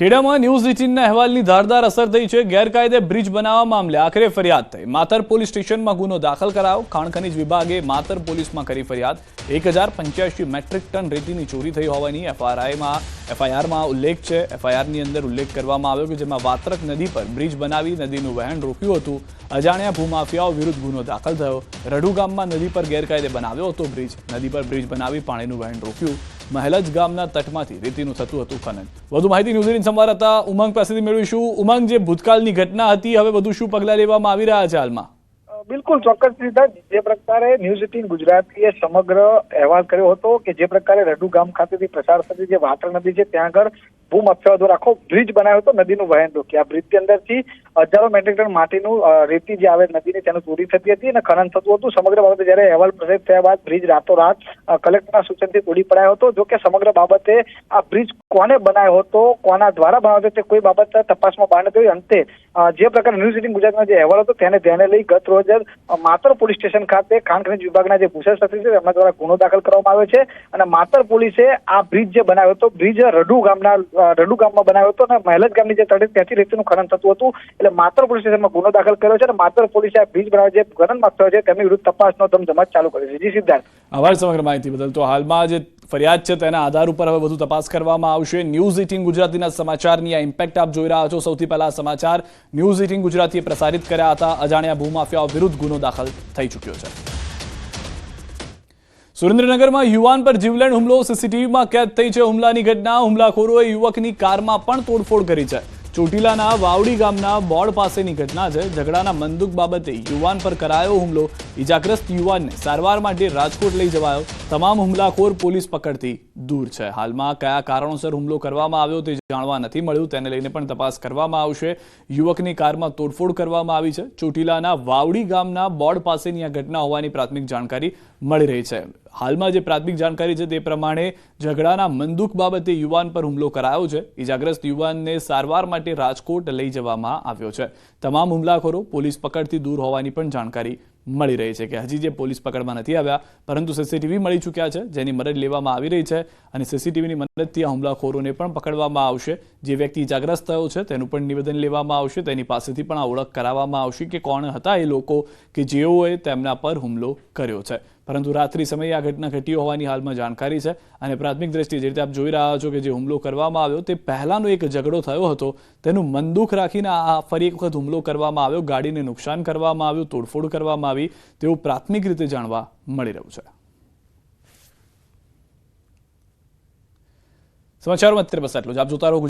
ખેડામાં news એટીનના અહેવાલની ધારદાર અસર થઈ છે. ગેરકાયદે બ્રિજ બનાવવા મામલે આખરે ફરિયાદ થઈ. માતર પોલીસ સ્ટેશનમાં ગુનો દાખલ કરાયો. ખાણ ખનીજ વિભાગે માતર પોલીસમાં કરી ફરિયાદ. એક હજાર પંચ્યાસી મેટ્રિક ટન રેતીની ચોરી થઈ હોવાની એફઆરઆઈમાં એફઆઈઆરમાં ઉલ્લેખ છે. એફઆઈઆરની અંદર ઉલ્લેખ કરવામાં આવ્યો કે જેમાં વાત્રક નદી પર બ્રિજ બનાવી નદીનું વહેણ રોક્યું હતું. અજાણ્યા ભૂમાફિયાઓ વિરુદ્ધ ગુનો દાખલ થયો. રડુ ગામમાં નદી પર ગેરકાયદે બનાવ્યો હતો બ્રિજ. નદી પર બ્રિજ બનાવી પાણીનું વહેણ રોક્યું. મહેલજ ગામના તટમાંથી રેતીનું થતું હતું ખનન. વધુ માહિતી ન્યૂઝીલેન્ડ સંવાદદાતા ઉમંગ પાસેથી મેળવીશું. ઉમંગ, જે ભૂતકાળની ઘટના હતી, હવે વધુ શું પગલાં લેવામાં આવી રહ્યા છે હાલમાં? બિલકુલ ચોક્કસ રીતે જે પ્રકારે ન્યૂઝ એટીન ગુજરાતીએ સમગ્ર અહેવાલ કર્યો હતો કે જે પ્રકારે રડુ ગામ ખાતેથી પ્રસાર થતી જે વાટર નદી છે, ત્યાં આગળ ભૂમાફિયાઓ દ્વારા આખો બ્રિજ બનાવ્યો હતો નદીનું વહેણ રોકી આ બ્રિજની અંદરથી હજારો મેટ્રિક ટન માટીનું રેતી જે આવે નદીની, તેનું ચોરી થતી હતી અને ખનન થતું હતું. સમગ્ર બાબતે જ્યારે અહેવાલ પ્રસિદ્ધ થયા બાદ બ્રિજ રાતોરાત કલેક્ટરના સૂચનથી તોડી પડાયો હતો. જો કે સમગ્ર બાબતે આ બ્રિજ કોને બનાવ્યો હતો, કોના દ્વારા બનાવ્યો હતો, તે કોઈ બાબત તપાસમાં બહાર નથી અંતે જે પ્રકારે ન્યૂઝ એટીન ગુજરાતનો જે અહેવાલ હતો, તેને ધ્યાને લઈ ગત રોજ માતર પોલીસ સ્ટેશન ખાતે ખાણ ખનિજ વિભાગના જે ભૂષણ સચિવ છે, તેમના દ્વારા ગુનો દાખલ કરવામાં આવ્યો છે. અને માતર પોલીસે આ બ્રિજ જે બનાવ્યો હતો, બ્રિજ રડુ ગામના રડુ ગામમાં બનાવ્યો હતો અને મહેલજ ગામની જે તળે ત્યાંથી રેતીનું ખનન થતું હતું. એટલે માતર પોલીસ સ્ટેશનમાં ગુનો દાખલ કર્યો છે અને માતર પોલીસે આ બ્રિજ બનાવ્યો જે ખનન માફિયાઓ છે તેમની વિરુદ્ધ તપાસનો ધમધમાટ ચાલુ કર્યો છે. જી સિદ્ધાર્થ. આભાર સમગ્ર માહિતી બદલ. તો હાલમાં જે ફરિયાદ છે તેના આધાર ઉપર હવે વધુ તપાસ કરવામાં આવશે. ન્યૂઝ એટીન ગુજરાતીના સમાચારની આ ઇમ્પેક્ટ આપ જોઈ રહ્યા છો. સૌથી પહેલા સમાચાર ન્યૂઝ એટીન ગુજરાતીએ પ્રસારિત કર્યા હતા. અજાણ્યા ભૂમાફિયાઓ વિરુદ્ધ ગુનો દાખલ થઈ ચૂક્યો છે. સુરેન્દ્રનગરમાં યુવાન પર જીવલેણ હુમલો. સીસીટીવીમાં કેદ થઈ છે હુમલાની ઘટના. હુમલાખોરોએ યુવકની કારમાં પણ તોડફોડ કરી છે. ચોટીલાના વાવડી ગામના બોર્ડ પાસેની ઘટના છે. ઝઘડાના મંદુક બાબતે યુવાન પર કરાયો હુમલો. ઇજાગ્રસ્ત યુવાનને સારવાર માટે રાજકોટ લઈ જવાયો તમામ હુમલાખોર પોલીસ પકડથી દૂર છે. હાલમાં કયા કારણોસર હુમલો કરવામાં આવ્યો તે જાણવા નથી મળ્યું. તેને લઈને પણ તપાસ કરવામાં આવશે. યુવકની કારમાં તોડફોડ કરવામાં આવી છે. ચોટીલાના વાવડી ગામના બોર્ડ પાસેની આ ઘટના હોવાની પ્રાથમિક જાણકારી મળી રહી છે. હાલમાં જે પ્રાથમિક જાણકારી છે તે પ્રમાણે ઝઘડાના મંદુક બાબતે યુવાન પર હુમલો કરાયો છે. ઇજાગ્રસ્ત યુવાનને સારવાર માટે રાજકોટ લઈ જવામાં આવ્યો છે. તમામ હુમલાખોરો પોલીસ પકડથી દૂર હોવાની પણ જાણકારી મળી રહી છે કે હજી જે પોલીસ પકડમાં નથી આવ્યા, પરંતુ સીસીટીવી મળી ચૂક્યા છે, જેની મદદ લેવામાં આવી રહી છે અને સીસીટીવીની મદદથી આ હુમલાખોરોને પણ પકડવામાં આવશે. જે વ્યક્તિ ઇજાગ્રસ્ત થયો છે, તેનું પણ નિવેદન લેવામાં આવશે, તેની પાસેથી પણ આ ઓળખ કરાવવામાં આવશે કે કોણ હતા એ લોકો કે જેઓએ તેમના પર હુમલો કર્યો છે. પરંતુ રાત્રિ સમયે આ ઘટના ઘટી હોવાની હાલમાં જાણકારી છે અને પ્રાથમિક દ્રષ્ટિએ જે રીતે આપ જોઈ રહ્યા છો કે જે હુમલો કરવામાં આવ્યો, તે પહેલાનો એક ઝઘડો થયો હતો. તેનું મનદુખ રાખીને આ ફરી એક વખત હુમલો કરવામાં આવ્યો. ગાડીને નુકસાન કરવામાં આવ્યું, તોડફોડ કરવામાં આવી તેવું પ્રાથમિક રીતે જાણવા મળી રહ્યું છે. સમાચારમાં અત્યારે બસ આટલું જ. આપ જોતા રહો